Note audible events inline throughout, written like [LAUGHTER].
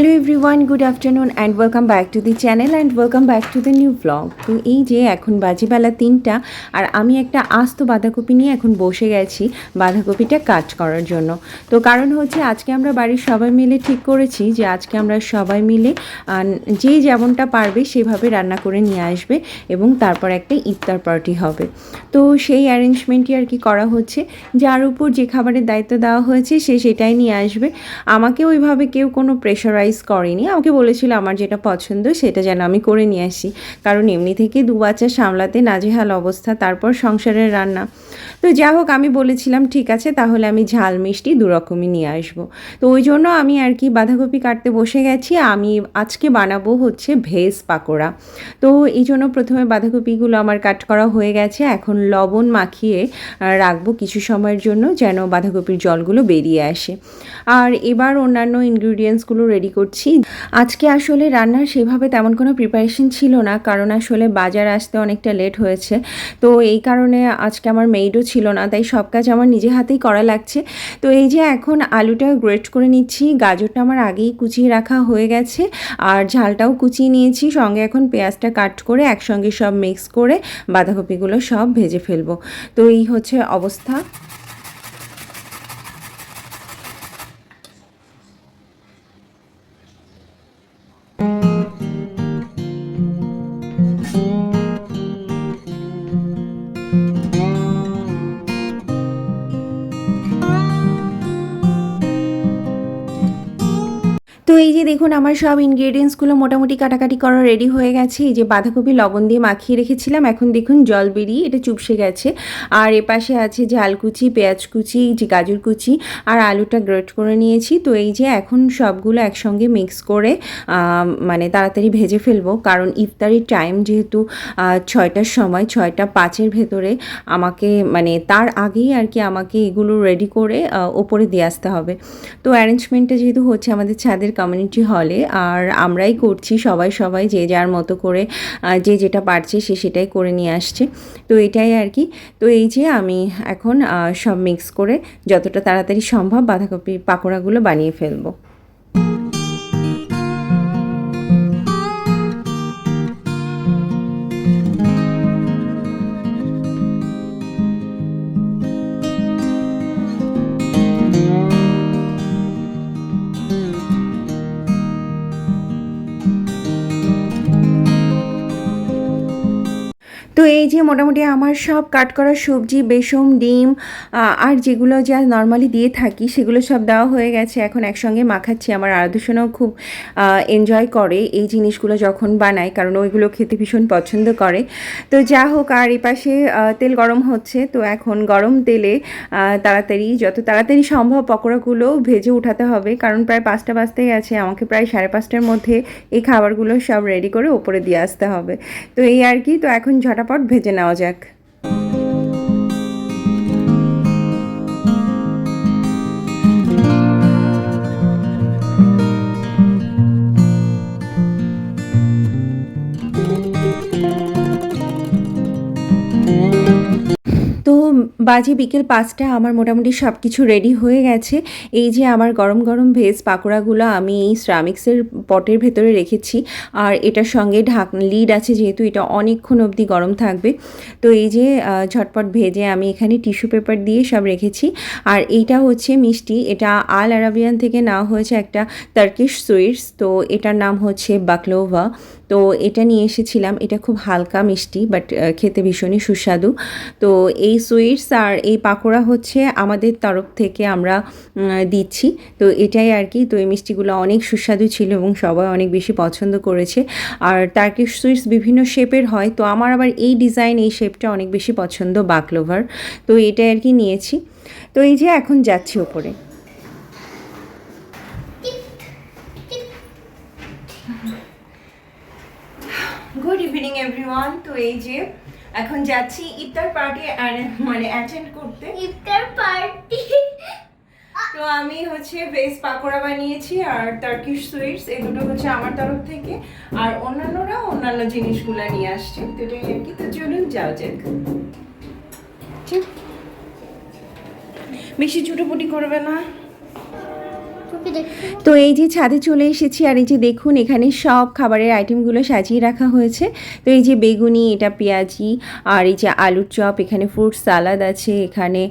Hello everyone good afternoon and welcome back to the channel and welcome back to the new blog তো এই যে এখন বাজে বেলা তিনটা, আর আমি একটা আস্ত বাঁধাকপি নিয়ে এখন বসে গেছি বাঁধাকপিটা কাজ করার জন্য। তো কারণ হচ্ছে আজকে আমরা বাড়ির সবাই মিলে ঠিক করেছি যে আজকে আমরা সবাই মিলে যে যেমনটা পারবে সেভাবে রান্না করে নিয়ে আসবে এবং তারপর একটা ইফতার পার্টি হবে। তো সেই অ্যারেঞ্জমেন্টই আর কি করা হচ্ছে। যার উপর যে খাবারের দায়িত্ব দেওয়া হয়েছে সে সেটাই নিয়ে আসবে। আমাকে ওইভাবে কেউ কোনো প্রেশারাইজ করেনি। আমাকে বলেছিল, আমার যেটা পছন্দ সেটা যেন আমি করে নিয়ে আসি। কারণ এমনি থেকে দু বাচ্চা সামলাতে নাজেহাল অবস্থা, তারপর সংসারের রান্না। তো যাই হোক, আমি বলেছিলাম, ঠিক আছে, তাহলে আমি ঝাল মিষ্টি দু রকমই নিয়ে আসব। তো ওই জন্য আমি আর কি বাঁধাকপি কাটতে বসে গেছি। আমি আজকে বানাবো হচ্ছে ভেজ পাকোড়া। তো এই জন্য প্রথমে বাঁধাকপিগুলো আমার কাট করা হয়ে গেছে। এখন লবণ মাখিয়ে রাখব কিছু সময়ের জন্য যেন বাঁধাকপির জলগুলো বেরিয়ে আসে। আর এবার অন্যান্য ইনগ্রিডিয়েন্টসগুলো রেডি করছি। আজকে আসলে রান্নার সেভাবে তেমন কোনো প্রিপারেশন ছিল না, কারণ আসলে বাজার আসতে অনেকটা লেট হয়েছে। তো এই কারণে আজকে আমার মেইডও ছিল না, তাই সব কাজ আমার নিজে হাতেই করা লাগছে। তো এই যে এখন আলুটা গ্রেট করে নিচ্ছি, গাজরটা আমার আগেই কুচিয়ে রাখা হয়ে গেছে, আর ঝালটাও কুচিয়ে নিয়েছি, সঙ্গে এখন পেঁয়াজটা কাট করে একসঙ্গে সব মিক্স করে বাঁধাকপিগুলো সব ভেজে ফেলব। তো এই হচ্ছে অবস্থা। দেখুন, আমার সব ইনগ্রেডিয়েন্টসগুলো মোটামুটি কাটাকাটি করা রেডি হয়ে গেছে। এই যে বাঁধাকপি লবণ দিয়ে মাখিয়ে রেখেছিলাম। এখন দেখুন, জল বেরিয়ে এটা চুপসে গেছে। আর এপাশে আছে ঝাল কুচি, পেঁয়াজ কুচি যে গাজর কুচি আর আলুটা গ্রেট করে নিয়েছি। তো এই যে এখন সবগুলো একসঙ্গে মিক্স করে মানে তাড়াতাড়ি ভেজে ফেলব। কারণ ইফতারির টাইম যেহেতু ছয়টার সময়, ছয়টা পাঁচের ভেতরে আমাকে মানে তার আগেই আর কি আমাকে এগুলো রেডি করে ওপরে দিয়ে আসতে হবে। তো অ্যারেঞ্জমেন্টটা যেহেতু হচ্ছে আমাদের ছাদের কমিউনিটি হলে আর আমরাই করছি, সবাই সবাই যে যার মতো করে যে যেটা পারছে সে সেটাই করে নিয়ে আসছে। তো এটাই আর কি। তো এই যে আমি এখন সব মিক্স করে যতটা তাড়াতাড়ি সম্ভব বাঁধাকপি পাকোড়াগুলো বানিয়ে ফেলব। তো এই যে মোটামুটি আমার সব কাট করা সবজি বেসম ডিম আর যেগুলো যা নর্মালি দিয়ে থাকি, সেগুলো সব দেওয়া হয়ে গেছে। এখন একসঙ্গে মাখাচ্ছি। আমার আরাধুষণও খুব এনজয় করে এই জিনিসগুলো যখন বানায়, কারণ ওইগুলো খেতে ভীষণ পছন্দ করে। তো যা হোক, আর এই পাশে তেল গরম হচ্ছে। তো এখন গরম তেলে তাড়াতাড়ি, যত তাড়াতাড়ি সম্ভব পকোড়াগুলো ভেজে উঠাতে হবে। কারণ প্রায় পাঁচটা বাজতে গেছে। আমাকে প্রায় সাড়ে পাঁচটার মধ্যে এই খাবারগুলো সব রেডি করে ওপরে দিয়ে আসতে হবে। তো এই আর কি। তো এখন ঝটাপট ভেজে নেওয়া যাক। বাজে বিকেল পাঁচটা, আমার মোটামুটি সব কিছু রেডি হয়ে গেছে। এই যে আমার গরম গরম ভেজ পাকোড়াগুলো আমি এই শ্রামিক্সের পটের ভেতরে রেখেছি। আর এটার সঙ্গে ঢাক লিড আছে যেহেতু এটা অনেকক্ষণ অবধি গরম থাকবে। তো এই যে ঝটপট ভেজে আমি এখানে টিস্যু পেপার দিয়ে সব রেখেছি। আর এইটা হচ্ছে মিষ্টি, এটা আল আরাবিয়ান থেকে নেওয়া হয়েছে একটা টার্কিশ সুইটস। তো এটার নাম হচ্ছে বাকলোভা। তো এটা নিয়ে এসেছিলাম। এটা খুব হালকা মিষ্টি বাট খেতে ভীষণই সুস্বাদু। তো এই সুইটস আর এই পাকোড়া হচ্ছে আমাদের তরফ থেকে আমরা দিচ্ছি। তো এটাই আর কি। তো এই মিষ্টিগুলো অনেক সুস্বাদু ছিল এবং সবাই অনেক বেশি পছন্দ করেছে। আর টার্কিশ সুইটস বিভিন্ন শেপের হয়। তো আমার আবার এই ডিজাইন এই শেপটা অনেক বেশি পছন্দ বাকলোভার তো এটাই আর কি নিয়েছি। তো এই যে এখন যাচ্ছি ওপরে। গুড ইভিনিং এভরিওয়ান তো এই যে এখন যাচ্ছি ইফতার পার্টি মানে অ্যাটেন্ড করতে। ইফতার পার্টি? তো আমি হচ্ছে ভেজ পাকোড়া বানিয়েছি আর টার্কিশ সুইটস এই দুটো হচ্ছে আমার তরফ থেকে। আর অন্যান্যরা অন্যান্য জিনিসগুলো নিয়ে আসছে। তো এটাই আর কি। তো চলুন যাও যাক। বেশি ছুটোপুটি করবে না। তো এই যে ছাদে চলে এসেছি আর এই যে দেখুন, এখানে সব খাবারের আইটেমগুলো সাজিয়ে রাখা হয়েছে। তো এই যে বেগুনি, এটা পেঁয়াজি, আর এই যে আলুর চপ, এখানে ফ্রুট সালাদ আছে, এখানে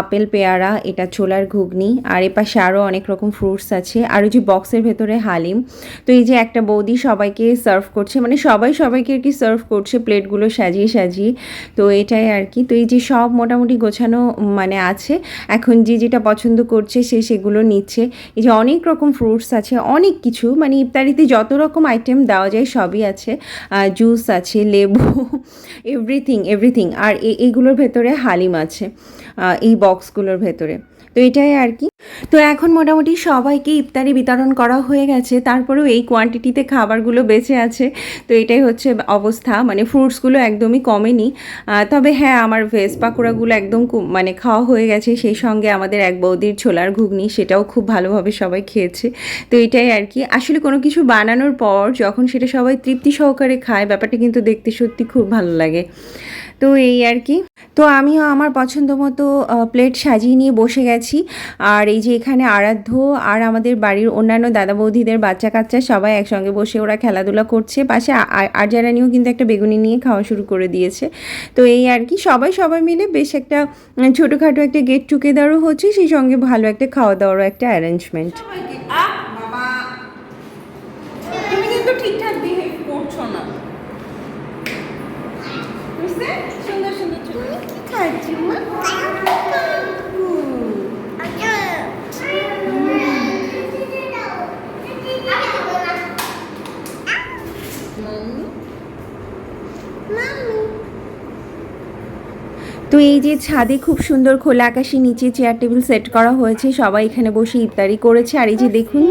আপেল পেয়ারা, এটা ছোলার ঘুগনি, আর এপাশে আরও অনেক রকম ফ্রুটস আছে। আর ওই যে বক্সের ভেতরে হালিম। তো এই যে একটা বৌদি সবাইকে সার্ভ করছে মানে সবাই সবাইকে আর কি সার্ভ করছে প্লেটগুলো সাজিয়ে সাজিয়ে। তো এটাই আর কি। তো এই যে সব মোটামুটি গোছানো মানে আছে। এখন যে যেটা পছন্দ করছে সে সেগুলো নিচ্ছে। এই যে অনেক রকম ফ্রুটস আছে, অনেক কিছু মানে ইফতারিতে যত রকম আইটেম দেওয়া যায় সবই আছে। জুস আছে, লেবু [LAUGHS] এভরিথিং এভরিথিং আর এইগুলোর ভেতরে হালিম আছে এই বক্সগুলোর ভেতরে। তো এটাই আর কি। তো এখন মোটামুটি সবাইকে ইফতারি বিতরণ করা হয়ে গেছে। তারপরেও এই কোয়ান্টিটিতে খাবারগুলো বেঁচে আছে। তো এটাই হচ্ছে অবস্থা। মানে ফ্রুটসগুলো একদমই কমেনি। তবে হ্যাঁ আমার ভেজ পাকোড়াগুলো একদম মানে খাওয়া হয়ে গেছে। সেই সঙ্গে আমাদের এক বৌদির ছোলার ঘুগনি, সেটাও খুব ভালোভাবে সবাই খেয়েছে। তো এটাই আর কি। আসলে কোনো কিছু বানানোর পর যখন সেটা সবাই তৃপ্তি সহকারে খায়, ব্যাপারটা কিন্তু দেখতে সত্যি খুব ভালো লাগে। তো এই আর কি। তো আমিও আমার পছন্দ মতো প্লেট সাজিয়ে নিয়ে বসে গেছি। আর এই যে এখানে আরাধ্য আর আমাদের বাড়ির অন্যান্য দাদা বৌদিদের বাচ্চা কাচ্চা সবাই একসঙ্গে বসে ওরা খেলাধুলা করছে। পাশে আ- আ- আরজারানিও কিন্তু একটা বেগুনি নিয়ে খাওয়া শুরু করে দিয়েছে। তো এই আর কি, সবাই সবাই মিলে বেশ একটা ছোটোখাটো একটা গেট টুগেদারও হচ্ছে। সেই সঙ্গে ভালো একটা খাওয়া দাওয়ারও একটা অ্যারেঞ্জমেন্ট ঠিকঠাক বিহেভ করছ না বুঝতে সুন্দর সুন্দর ছবি খাচ্ছি মা তো এই যে ছাদে খুব সুন্দর খোলা আকাশের নিচে চেয়ার টেবিল সেট করা হয়েছে, সবাই এখানে বসে ইফতারি করেছে। আর এই যে দেখুন,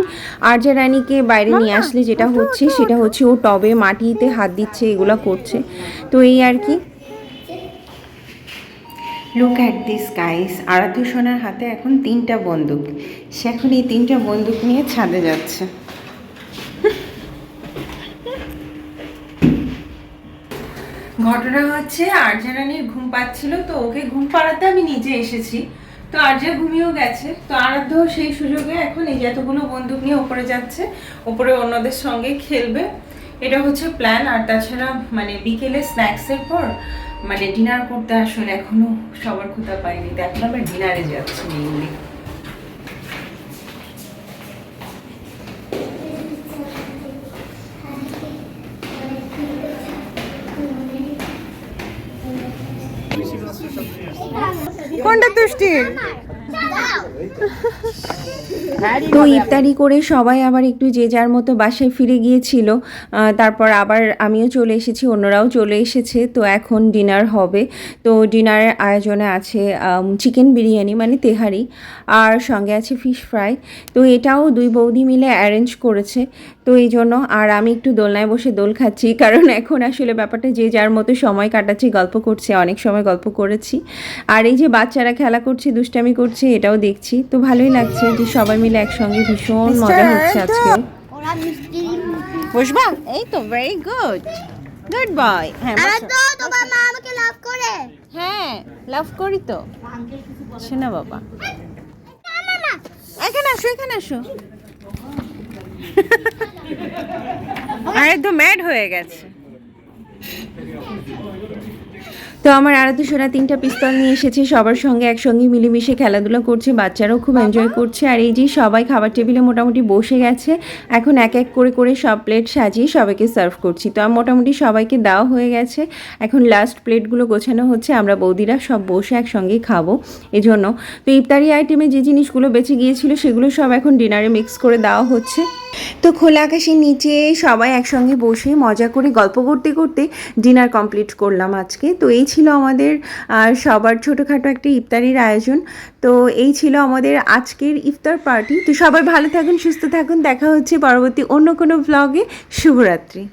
আরজা রানীকে বাইরে নিয়ে আসলে যেটা হচ্ছে, সেটা হচ্ছে ও টবে মাটিতে হাত দিচ্ছে, এগুলো করছে। তো এই আর কি। লুক অ্যাট দিস গাইস আরাধ্য সোনার হাতে এখন তিনটা বন্দুক। সে এখন এই তিনটা বন্দুক নিয়ে ছাদে যাচ্ছে। ঘটনা হচ্ছে আরজা রানীর ঘুম পাচ্ছিল, তো ওকে ঘুম পাড়াতে আমি নিজে এসেছি। তো আরজা ঘুমিয়েও গেছে। তো আরাধ্য সেই সুযোগে এখন এই যতগুলো বন্দুক নিয়ে ওপরে যাচ্ছে, ওপরে অন্যদের সঙ্গে খেলবে। এটা হচ্ছে প্ল্যান আর তাছাড়া মানে বিকেলে স্ন্যাক্সের পর মানে ডিনার করতে আসলে এখনও সবার ক্ষুতা পাইনি। আমরা ডিনারে যাচ্ছি মেইনলি কোনটা তুষ্টির? তো ইফতারি করে সবাই আবার একটু যে যার মতো বাসায় ফিরে গিয়েছিল তারপর আবার আমিও চলে এসেছি অন্যরাও চলে এসেছে তো এখন ডিনার হবে। তো ডিনারের আয়োজনে আছে চিকেন বিরিয়ানি মানে তেহারি আর সঙ্গে আছে ফিশ ফ্রাই তো এটাও দুই বৌদি মিলে অ্যারেঞ্জ করেছে তো এই জন্য আর আমি একটু দোলনায় বসে দোল খাচ্ছি [LAUGHS] কারণ এখন আসলে ব্যাপারটা যে যার মতো সময় কাটাচ্ছি গল্প করছে অনেক সময় গল্প করেছি। আর এই যে বাচ্চারা খেলা করছে দুষ্টামি করছে এটাও দেখছি। তো ভালোই লাগছে যে সবাই মিলে একসঙ্গে ভীষণ মজা হচ্ছে আজকে। বসবা এই তো ভেরি গুড গুড বয় হ্যাঁ আর তো তোমার মা আমাকে লাভ করে। হ্যাঁ লাভ করি তো। শোনা বাবা। এখানে আসো এখানে আসো। [LAUGHS] আরে তো ম্যাড হয়ে গেছে। তো আমার আরাধ্য সোনা তিনটা পিস্তল নিয়ে এসেছে সবার সঙ্গে একসঙ্গে মিলেমিশে খেলাধুলা করছে বাচ্চারাও খুব এনজয় করছে। আর এই যে সবাই খাবার টেবিলে মোটামুটি বসে গেছে এখন এক এক করে করে সব প্লেট সাজিয়ে সবাইকে সার্ভ করছি। তো মোটামুটি সবাইকে দেওয়া হয়ে গেছে। এখন লাস্ট প্লেটগুলো গোছানো হচ্ছে আমরা বৌদিরা সব বসে একসঙ্গেই খাব। এজন্য তো ইফতারি আইটেমে যে জিনিসগুলো বেঁচে গিয়েছিল সেগুলো সব এখন ডিনারে মিক্স করে দেওয়া হচ্ছে। তো খোলা আকাশের নিচে সবাই একসঙ্গে বসে মজা করে গল্প করতে করতে ডিনার কমপ্লিট করলাম আজকে। তো এই ছিল আমাদের সবার ছোটোখাটো একটা ইফতারির আয়োজন। তো এই ছিল আমাদের আজকের ইফতার পার্টি। তো সবাই ভালো থাকুন, সুস্থ থাকুন। দেখা হচ্ছে পরবর্তী অন্য কোনো ব্লগে শুভরাত্রি।